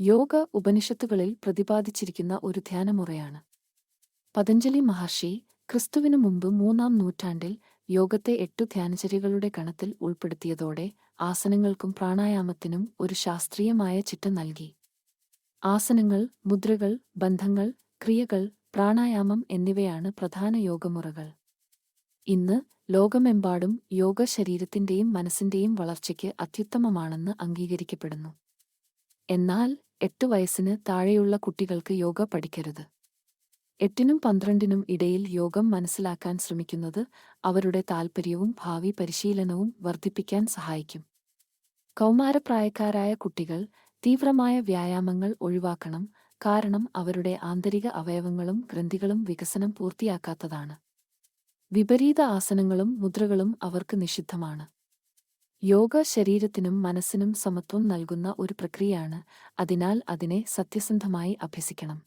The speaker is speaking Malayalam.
യോഗ ഉപനിഷത്തുകളിൽ പ്രതിപാദിച്ചിരിക്കുന്ന ഒരു ധ്യാനമുറയാണ്. പതഞ്ജലി മഹർഷി ക്രിസ്തുവിനു മുമ്പ് മൂന്നാം നൂറ്റാണ്ടിൽ യോഗത്തെ എട്ടു ധ്യാനചര്യകളുടെ കണത്തിൽ ഉൾപ്പെടുത്തിയതോടെ ആസനങ്ങൾക്കും പ്രാണായാമത്തിനും ഒരു ശാസ്ത്രീയമായ ചിട്ട നൽകി. ആസനങ്ങൾ മുദ്രകൾ ബന്ധങ്ങൾ ക്രിയകൾ പ്രാണായാമം എന്നിവയാണ് പ്രധാന യോഗമുറകൾ. ഇന്ന് ലോകമെമ്പാടും യോഗ ശരീരത്തിന്റെയും മനസ്സിന്റെയും വളർച്ചയ്ക്ക് അത്യുത്തമമാണെന്ന് അംഗീകരിക്കപ്പെടുന്നു. എന്നാൽ എട്ട് വയസ്സിന് താഴെയുള്ള കുട്ടികൾക്ക് യോഗ പഠിക്കരുത്. എട്ടിനും പന്ത്രണ്ടിനും ഇടയിൽ യോഗം മനസ്സിലാക്കാൻ ശ്രമിക്കുന്നത് അവരുടെ താൽപ്പര്യവും ഭാവി പരിശീലനവും വർദ്ധിപ്പിക്കാൻ സഹായിക്കും. കൗമാരപ്രായക്കാരായ കുട്ടികൾ തീവ്രമായ വ്യായാമങ്ങൾ ഒഴിവാക്കണം കാരണം അവരുടെ ആന്തരിക അവയവങ്ങളും ഗ്രന്ഥികളും വികസനം പൂർത്തിയാക്കാത്തതാണ്. വിപരീത ആസനങ്ങളും മുദ്രകളും അവർക്ക് നിഷിദ്ധമാണ്. യോഗ ശരീരത്തിനും മനസ്സിനും സമത്വം നൽകുന്ന ഒരു പ്രക്രിയയാണ്. അതിനാൽ അതിനെ സത്യസന്ധമായി അഭ്യസിക്കണം.